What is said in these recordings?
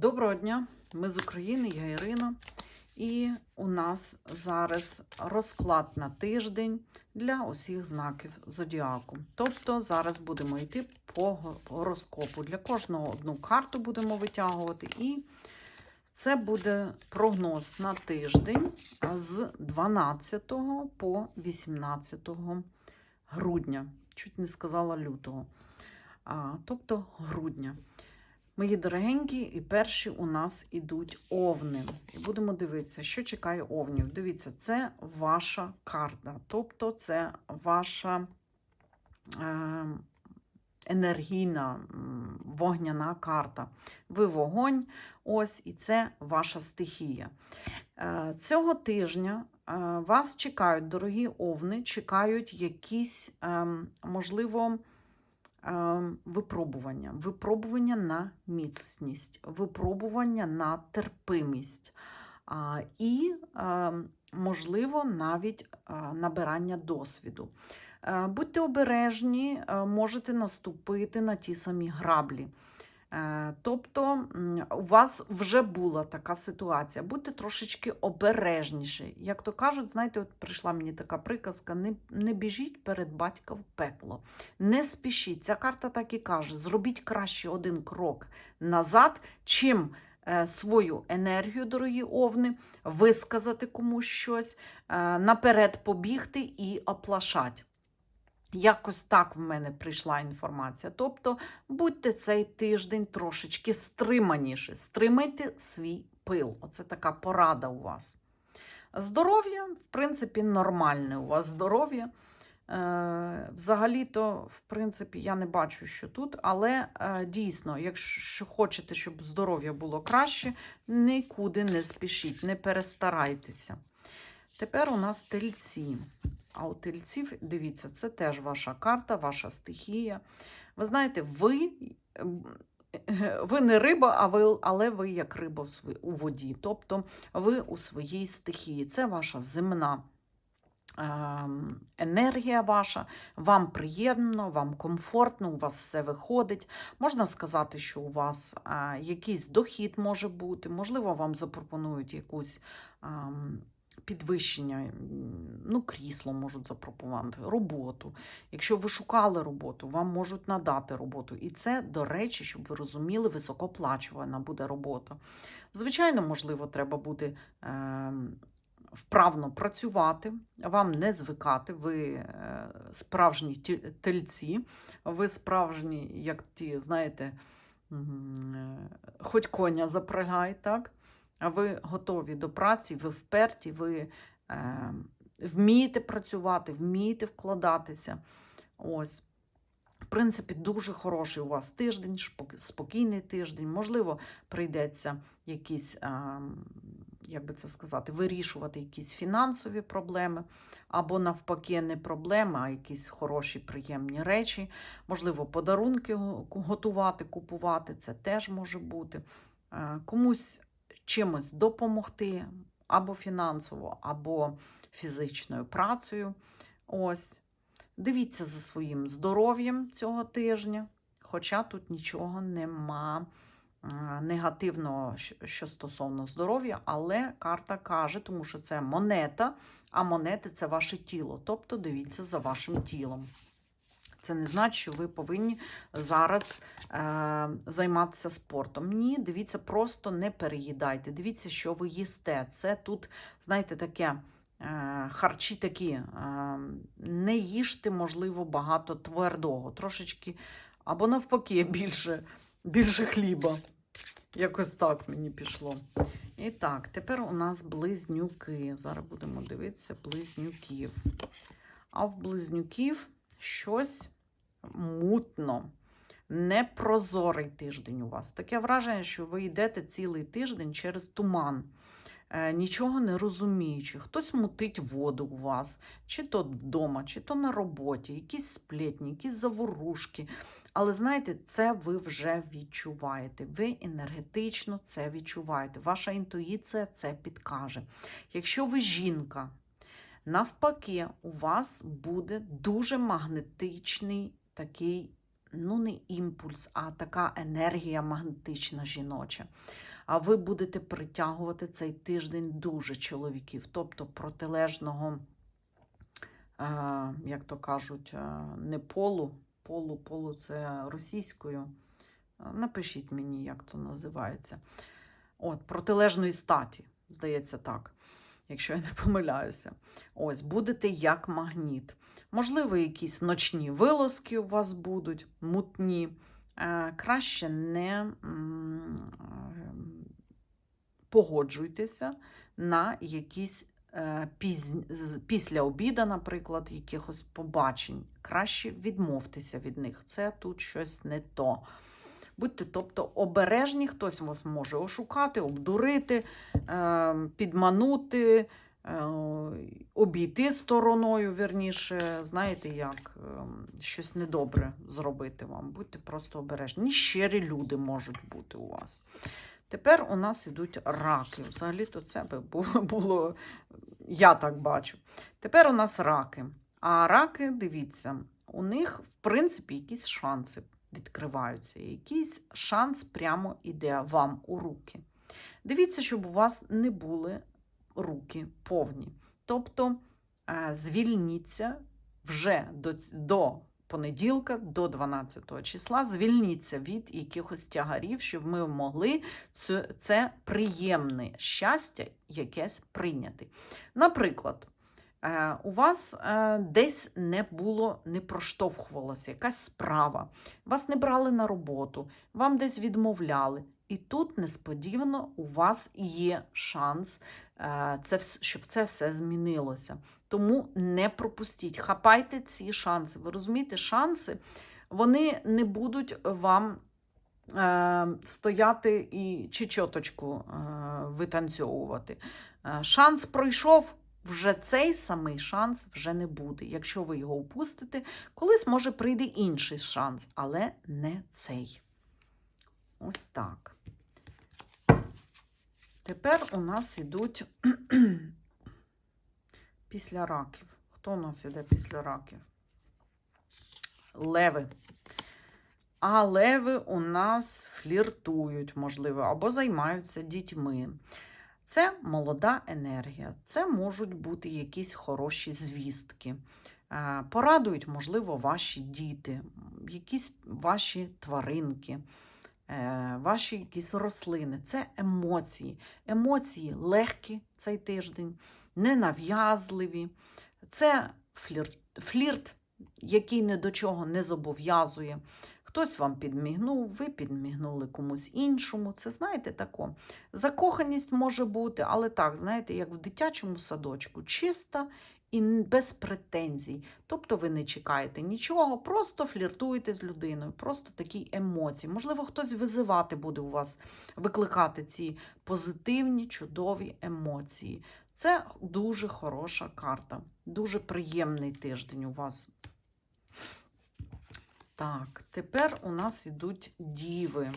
Доброго дня, ми з України, я Ірина. І у нас зараз розклад на тиждень для усіх знаків зодіаку. Тобто зараз будемо йти по гороскопу. Для кожного одну карту будемо витягувати. І це буде прогноз на тиждень з 12 по 18 грудня. Чуть не сказала лютого. А, тобто грудня. Мої дорогенькі, і перші у нас ідуть овни. І будемо дивитися, що чекає овнів. Дивіться, це ваша карта, тобто це ваша е, енергійна вогняна карта. Ви вогонь, ось, і це ваша стихія. Е, цього тижня е, вас чекають, дорогі овни, чекають якісь, е, можливо, випробування, випробування на міцність, випробування на терпимість і, можливо, навіть набирання досвіду. Е, Будьте обережні, е, можете наступити на ті самі граблі. Е, Тобто у вас вже була така ситуація. Будьте трошечки обережніші. Як то кажуть, знаєте, от прийшла мені така приказка: не, не біжіть перед батька в пекло. Не спішіть. Ця карта так і каже: зробіть краще один крок назад, чим е, свою енергію, дорогі овни, висказати комусь щось, е, наперед побігти і оплашать. Якось так в мене прийшла інформація. Тобто, будьте цей тиждень трошечки стриманіше, стримайте свій пил. Оце така порада у вас. Здоров'я, в принципі, нормальне у вас здоров'я. Е, Взагалі-то, в принципі, я не бачу, що тут, але е, дійсно, якщо хочете, щоб здоров'я було краще, нікуди не спішіть, не перестарайтеся. Тепер у нас тельці. А у тельців, дивіться, це теж ваша карта, ваша стихія. Ви знаєте, ви, ем, ви не риба, а ви, але ви як риба у воді. Тобто ви у своїй стихії. Це ваша земна ем, енергія ваша, вам приємно, вам комфортно, у вас все виходить. Можна сказати, що у вас якийсь дохід може бути, можливо, вам запропонують якусь. Підвищення, ну, крісло можуть запропонувати, роботу. Якщо ви шукали роботу, вам можуть надати роботу. І це, до речі, щоб ви розуміли, високооплачувана буде робота. Звичайно, можливо, треба буде е, вправно працювати, вам не звикати, ви е, справжні тельці, ви справжні, як ті, знаєте, е, хоч коня запрягай, так? А ви готові до праці, ви вперті, ви е, вмієте працювати, вмієте вкладатися. Ось. В принципі, дуже хороший у вас тиждень, спокійний тиждень. Можливо, прийдеться якісь, ем, як би це сказати, вирішувати якісь фінансові проблеми, або навпаки, не проблеми, а якісь хороші, приємні речі. Можливо, подарунки готувати, купувати, це теж може бути. Е, Комусь чимось допомогти або фінансово, або фізичною працею. Ось. Дивіться за своїм здоров'ям цього тижня, хоча тут нічого нема негативного, що стосовно здоров'я, але карта каже, тому що це монета, а монети це ваше тіло. Тобто дивіться за вашим тілом. Це не значить, що ви повинні зараз е, займатися спортом. Ні, дивіться, просто не переїдайте. Дивіться, що ви їсте. Це тут, знаєте, таке. е, Харчі такі, е, не їжте, можливо, багато твердого, трошечки, або навпаки, більше, більше хліба. Якось так мені пішло. І так, тепер у нас близнюки. Зараз будемо дивитися близнюків. А в близнюків щось мутно, непрозорий тиждень у вас. Таке враження, що ви йдете цілий тиждень через туман, е, нічого не розуміючи. Хтось мутить воду у вас, чи то вдома, чи то на роботі, якісь сплетні, якісь заворушки. Але знаєте, це ви вже відчуваєте. Ви енергетично це відчуваєте. Ваша інтуїція це підкаже. Якщо ви жінка, Навпаки, у вас буде дуже магнетичний такий, ну, не імпульс, а така енергія магнетична жіноча. а ви будете притягувати цей тиждень дуже чоловіків, тобто протилежного, е, як то кажуть, е, не полу, полу, полу це російською. Е, Напишіть мені, як то називається. От, протилежної статі, здається так, якщо я не помиляюся. Ось, будете як магніт. Можливо, якісь ночні вилазки у вас будуть, мутні. Е, краще не е, погоджуйтеся на якісь е, після обіда, наприклад, якихось побачень. Краще відмовтеся від них. Це тут щось не то. Будьте, тобто, обережні, хтось вас може ошукати, обдурити, е, підманути, е, обійти стороною, вірніше, знаєте, як е, щось недобре зробити вам. Будьте просто обережні. Щирі люди можуть бути у вас. Тепер у нас ідуть раки. Взагалі-то це би бу- було, я так бачу. Тепер у нас раки. А раки, дивіться, у них, в принципі, якісь шанси відкриваються. Якийсь шанс прямо йде вам у руки. Дивіться, щоб у вас не були руки повні. Тобто е, звільніться вже до, до понеділка, до 12 числа, звільніться від якихось тягарів, щоб ми могли це, це приємне щастя якесь прийняти. Наприклад, у вас е, десь не було, не проштовхувалася якась справа, вас не брали на роботу, вам десь відмовляли. І тут несподівано у вас є шанс, е, це, щоб це все змінилося. Тому не пропустіть, хапайте ці шанси. Ви розумієте, шанси вони не будуть вам е, стояти і чи чоточку е, витанцьовувати. Е, шанс пройшов. Вже цей самий шанс вже не буде. Якщо ви його упустите, колись може прийде інший шанс, але не цей. Ось так. Тепер у нас ідуть після раків. Хто у нас іде після раків? Леви. А леви у нас фліртують, можливо, або займаються дітьми. Це молода енергія, це можуть бути якісь хороші звістки. Е, Порадують, можливо, ваші діти, якісь ваші тваринки, е, ваші якісь рослини. Це емоції. Емоції легкі цей тиждень, ненав'язливі. Це флірт, флірт, який ні до чого не зобов'язує. Хтось вам підмігнув, ви підмігнули комусь іншому. Це знаєте тако. Закоханість може бути, але так, знаєте, як в дитячому садочку, чиста і без претензій. Тобто ви не чекаєте нічого, просто фліртуєте з людиною, просто такі емоції. Можливо, хтось визивати буде у вас, викликати ці позитивні, чудові емоції. Це дуже хороша карта, дуже приємний тиждень у вас. Так, тепер у нас ідуть діви.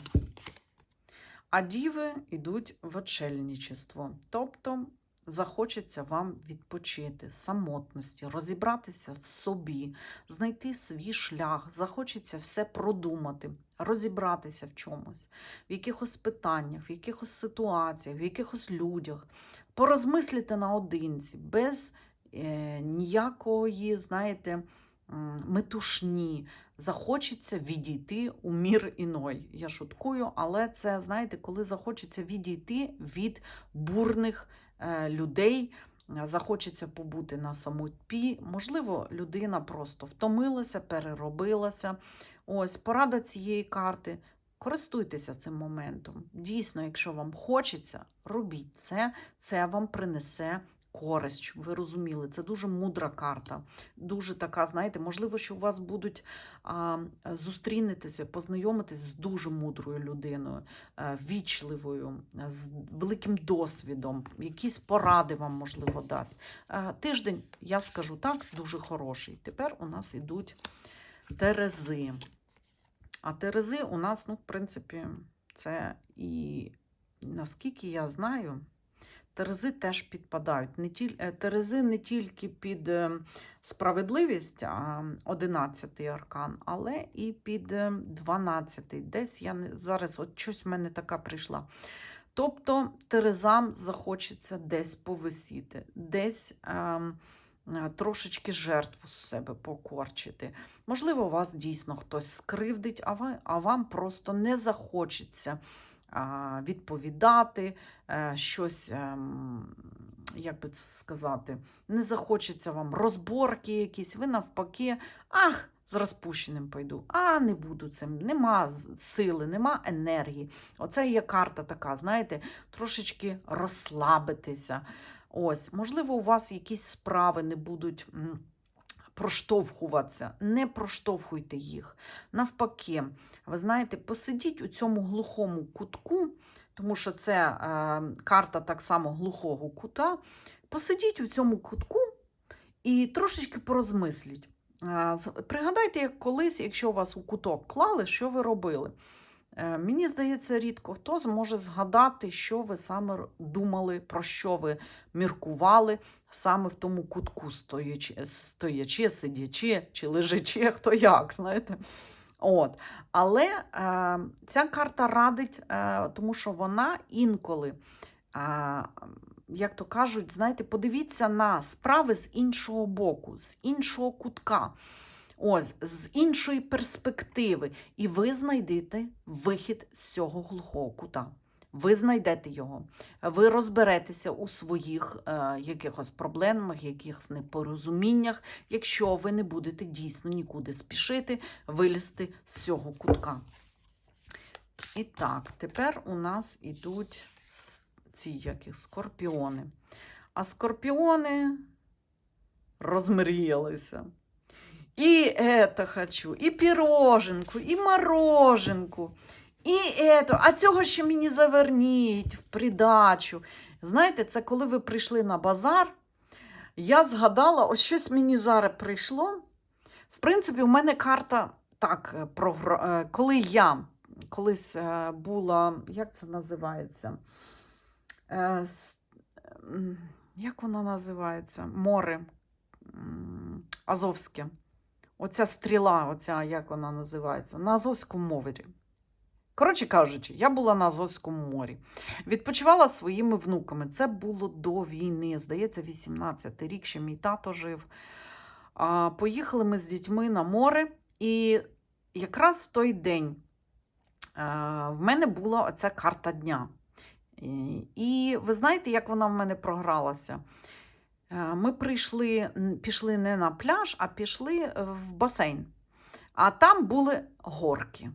А діви йдуть в очельничество. Тобто захочеться вам відпочити, самотності, розібратися в собі, знайти свій шлях, захочеться все продумати, розібратися в чомусь, в якихось питаннях, в якихось ситуаціях, в якихось людях, порозмислити наодинці, без е, ніякої, знаєте, метушні. Захочеться відійти у мір іной. Я шуткую, але це, знаєте, коли захочеться відійти від бурних е, людей, захочеться побути на самотпі. Можливо, людина просто втомилася, переробилася. Ось порада цієї карти. Користуйтеся цим моментом. Дійсно, якщо вам хочеться, робіть це, це вам принесе користь, щоб ви розуміли. Це дуже мудра карта. Дуже така, знаєте, можливо, що у вас будуть а, зустрінетеся, познайомитись з дуже мудрою людиною, е, вічливою, е, з великим досвідом, якісь поради вам, можливо, дасть. Е, Тиждень, я скажу так, дуже хороший. Тепер у нас ідуть терези. А терези у нас, ну, в принципі, це і наскільки я знаю, терези теж підпадають. Не тіль... е, Терези не тільки під е, справедливість, 11-й аркан, але і під е, 12-й. Десь я не... зараз от щось в мене така прийшла Тобто терезам захочеться десь повисіти, десь е, трошечки жертву з себе покорчити. Можливо, вас дійсно хтось скривдить, а, ви, а вам просто не захочеться відповідати, е, щось, ем, як би це сказати, не захочеться вам розборки якісь, ви навпаки, ах, з розпущеним пойду, а не буду цим, нема сили, нема енергії. Оце є карта така, знаєте, трошечки розслабитися. Ось, можливо, у вас якісь справи не будуть. Проштовхуватися, не проштовхуйте їх. Навпаки, ви знаєте, посидіть у цьому глухому кутку, тому що це е, карта так само глухого кута. Посидіть у цьому кутку і трошечки порозмисліть. Е, Пригадайте, як колись, якщо вас у куток клали, що ви робили. Е, Мені здається, рідко хто зможе згадати, що ви саме думали, про що ви міркували саме в тому кутку, стоячи, стоячи сидячи чи лежачи, хто як, знаєте. От. Але е, ця карта радить, е, тому що вона інколи, е, як то кажуть, знаєте, подивіться на справи з іншого боку, з іншого кутка. Ось, з іншої перспективи, і ви знайдете вихід з цього глухого кута. Ви знайдете його, ви розберетеся у своїх е, якихось проблемах, якихось непорозуміннях, якщо ви не будете дійсно нікуди спішити вилізти з цього кутка. І так, тепер у нас ідуть ці які скорпіони. А скорпіони розмріялися. И это хочу, і піроженку, і мороженку, і это, а цього ще мені заверніть в придачу. Знаєте, це коли ви прийшли на базар, я згадала, ось щось мені зараз прийшло. В принципі, у мене карта так, е, е, коли я колись е, була, як це називається? Як вона називається? Море Азовське. Оця стріла, оця, як вона називається, на Азовському морі. Коротше кажучи, я була на Азовському морі. Відпочивала своїми внуками. Це було до війни, здається, 18-й рік, ще мій тато жив. А, поїхали ми з дітьми на море, і якраз в той день а, в мене була оця карта дня. І, і ви знаєте, як вона в мене програлася? Е, Ми прийшли, пішли не на пляж, а пішли е, в басейн. А там були горки.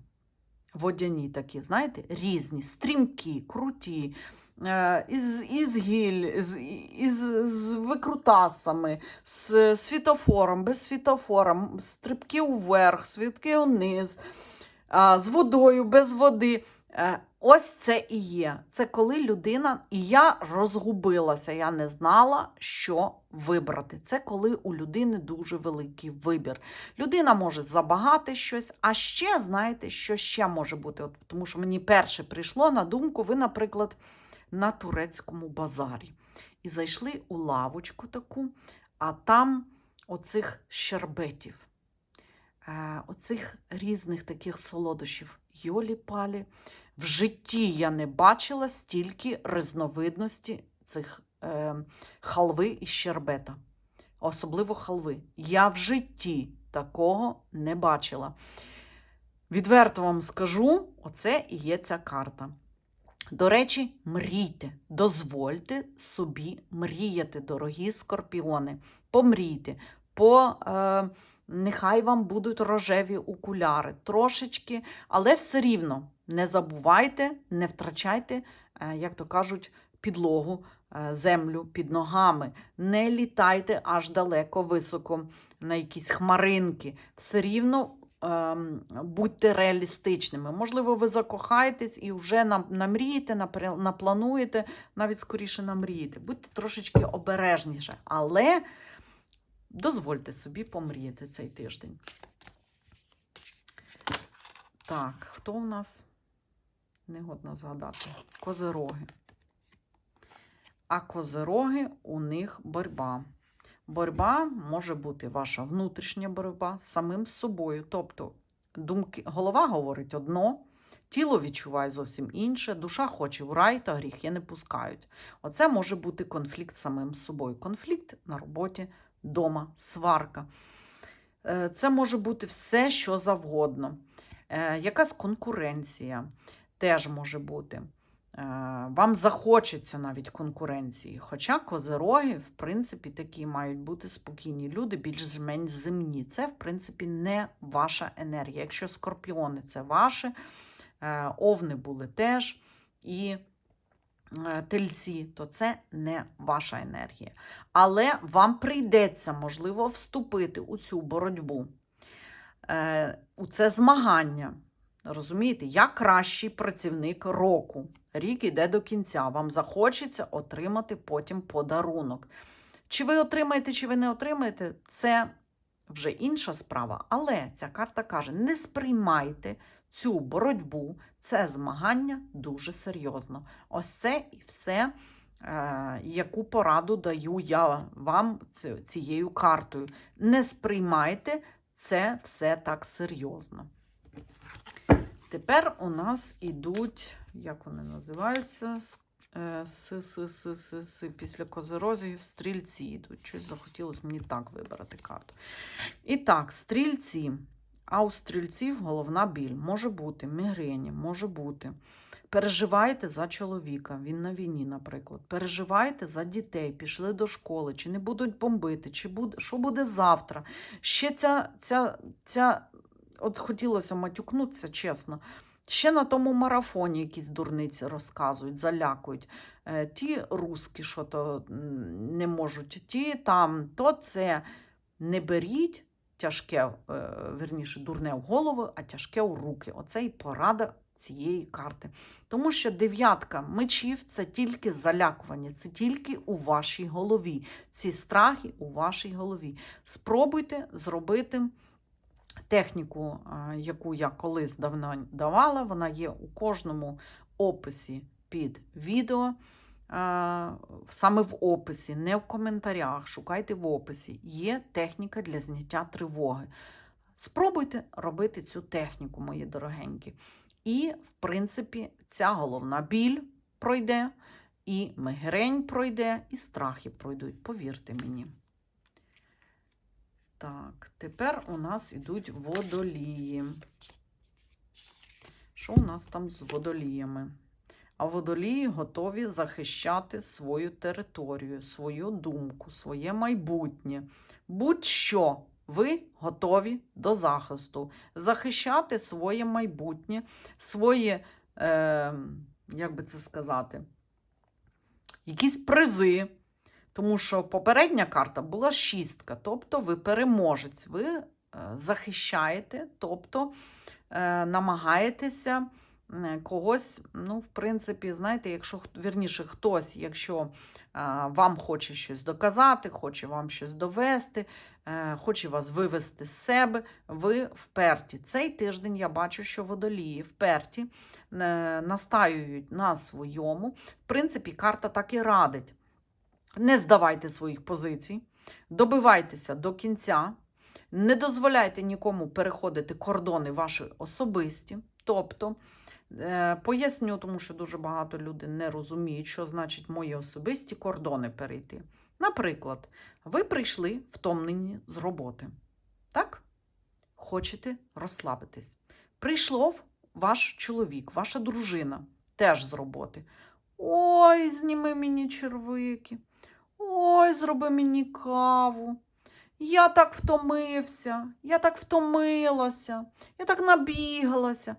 Водяні такі, знаєте, різні, стрімкі, круті, е, із, із гіль, з, із, з викрутасами, з світофором, без світофора, стрибки уверх, свідки униз, з водою, без води. Е, Ось це і є. Це коли людина, і я розгубилася, я не знала, що вибрати. Це коли у людини дуже великий вибір. Людина може забагати щось, а ще знаєте, що ще може бути. От, тому що мені перше прийшло на думку, ви, наприклад, на турецькому базарі. І зайшли у лавочку таку, а там оцих щербетів, оцих різних таких солодощів. Йолі-палі. В житті я не бачила стільки різновидності цих е, халви і щербета, особливо халви. Я в житті такого не бачила. Відверто вам скажу, оце і є ця карта. До речі, мрійте, дозвольте собі мріяти, дорогі скорпіони. Помрійте, по, е, нехай вам будуть рожеві окуляри, трошечки, але все рівно не забувайте, не втрачайте, е, як то кажуть, підлогу, е, землю під ногами. Не літайте аж далеко високо на якісь хмаринки. Все рівно ем, будьте реалістичними. Можливо, ви закохаєтесь і вже нам- намрієте, наплануєте, навіть скоріше намрієте. Будьте трошечки обережніше, але дозвольте собі помріяти цей тиждень. Так, хто у нас? Негодно згадати. Козироги. А козироги у них боротьба. Боротьба може бути ваша внутрішня боротьба з самим собою. Тобто, думки, голова говорить одно, Тіло відчуває зовсім інше, душа хоче в рай, та гріхи не пускають. Оце може бути конфлікт з самим собою. Конфлікт на роботі, дома, сварка. Е, Це може бути все, що завгодно. Е, Якась конкуренція теж може бути. Е, Вам захочеться навіть конкуренції. Хоча козероги, в принципі, такі мають бути спокійні люди, більш-менш земні. Це, в принципі, не ваша енергія. Якщо скорпіони це ваше, е, овни були теж і тельці, то це не ваша енергія. Але вам прийдеться, можливо, вступити у цю боротьбу, е, у це змагання. Розумієте, я кращий працівник року. Рік іде до кінця. Вам захочеться отримати потім подарунок. Чи ви отримаєте, чи ви не отримаєте, це вже інша справа. Але ця карта каже: не сприймайте цю боротьбу, це змагання дуже серйозно. Ось це і все, е, яку пораду даю я вам цією картою. Не сприймайте це все так серйозно. Тепер у нас ідуть, як вони називаються? С- е, с- с- с- с- Після козерозів стрільці йдуть. Щось захотілося мені так вибрати карту. І так, стрільці. А у стрільців головна біль може бути мігрені, може бути. Переживаєте за чоловіка, він на війні, наприклад. Переживаєте за дітей, пішли до школи, чи не будуть бомбити, чи буде, що буде завтра. Ще ця, ця, ця от хотілося матюкнутися, чесно. Ще на тому марафоні якісь дурниці розказують, залякують. Е, ті руски, що то не можуть, ті там, то це не беріть тяжке, е, верніше, дурне в голову, а тяжке у руки. Оце і порада цієї карти. Тому що дев'ятка мечів це тільки залякування, це тільки у вашій голові. Ці страхи у вашій голові. Спробуйте зробити техніку, яку я колись давно давала. Вона є у кожному описі під відео. А, Саме в описі, не в коментарях. Шукайте в описі. Є техніка для зняття тривоги. Спробуйте робити цю техніку, мої дорогенькі. І, в принципі, ця головна біль пройде, і мигрень пройде, і страхи пройдуть, повірте мені. Так, тепер у нас йдуть водолії. Що у нас там з водоліями? А водолії готові захищати свою територію, свою думку, своє майбутнє. Будь-що ви готові до захисту, захищати своє майбутнє, своє, е, як би це сказати, якісь призи. Тому що попередня карта була шістка, тобто ви переможець, ви е, захищаєте, тобто е, намагаєтеся когось, ну, в принципі, знаєте, якщо вірніше, хтось, якщо е, вам хоче щось доказати, хоче вам щось довести, е, хоче вас вивести з себе, ви вперті. Цей тиждень я бачу, що водолії вперті е, настаюють на своєму. В принципі, карта так і радить. Не здавайте своїх позицій, добивайтеся до кінця, не дозволяйте нікому переходити кордони ваші особисті. Тобто, е, поясню, тому що дуже багато людей не розуміють, що значить мої особисті кордони перейти. Наприклад, ви прийшли втомлені з роботи. Так? Хочете розслабитись. Прийшов ваш чоловік, ваша дружина теж з роботи. Ой, зніми мені червики. Ой, зроби мені каву. Я так втомився, я так втомилася, я так набігалася.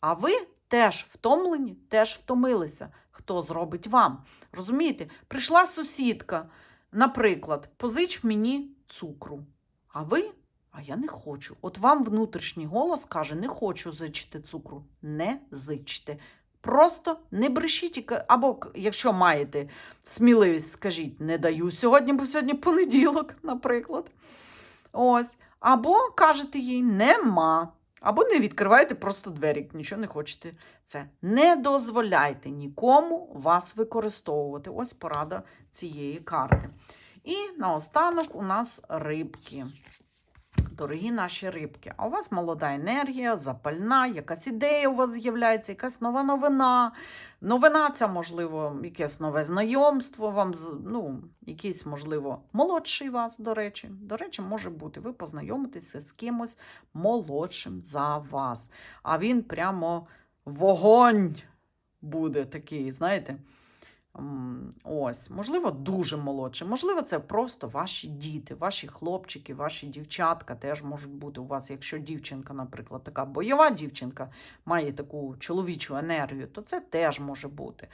А ви теж втомлені, теж втомилися. Хто зробить вам? Розумієте, прийшла сусідка, наприклад, позич мені цукру. А ви? А я не хочу. От вам внутрішній голос каже: не хочу зичити цукру. Не зичте. Просто не брешіть, або якщо маєте сміливість, скажіть, не даю сьогодні, бо сьогодні понеділок, наприклад. Ось. Або кажете їй нема. Або не відкриваєте просто двері, нічого не хочете. Це не дозволяйте нікому вас використовувати. Ось порада цієї карти. І наостанок у нас рибки. Дорогі наші рибки, а у вас молода енергія, запальна, якась ідея у вас з'являється, якась нова новина. Новина ця, можливо, якесь нове знайомство, вам ну, якийсь, можливо, молодший вас, до речі. До речі, може бути, ви познайомитеся з кимось молодшим за вас. А він прямо вогонь буде такий, знаєте. Ось, можливо, дуже молодший. Можливо, це просто ваші діти, ваші хлопчики, ваші дівчатка теж можуть бути у вас. Якщо дівчинка, наприклад, така бойова дівчинка має таку чоловічу енергію, то це теж може бути.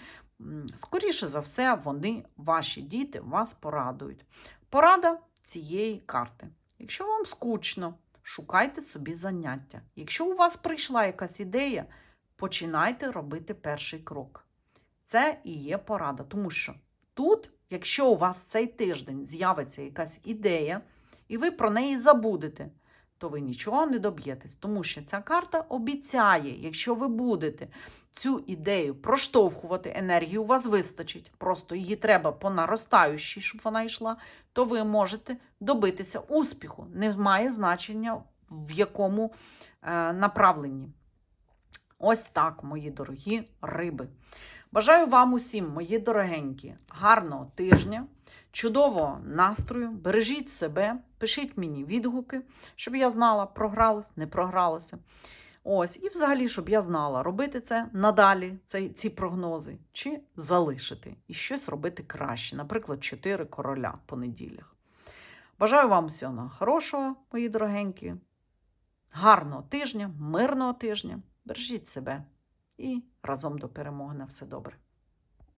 Скоріше за все, вони, ваші діти, вас порадують. Порада цієї карти. Якщо вам скучно, шукайте собі заняття. Якщо у вас прийшла якась ідея, починайте робити перший крок. Це і є порада, тому що тут, якщо у вас цей тиждень з'явиться якась ідея, і ви про неї забудете, то ви нічого не доб'єтесь, тому що ця карта обіцяє, якщо ви будете цю ідею проштовхувати, енергії у вас вистачить, просто її треба по наростаючій, щоб вона йшла, то ви можете добитися успіху. Не має значення в якому е, направленні. Ось так, мої дорогі риби. Бажаю вам усім, мої дорогенькі, гарного тижня, чудового настрою. Бережіть себе, пишіть мені відгуки, щоб я знала, програлось, не програлося. Ось, і взагалі, щоб я знала, робити це надалі, цей, ці прогнози, чи залишити і щось робити краще. Наприклад, 4 короля по неділях. Бажаю вам всього хорошого, мої дорогенькі, гарного тижня, мирного тижня. Бережіть себе і разом до перемоги на все добре.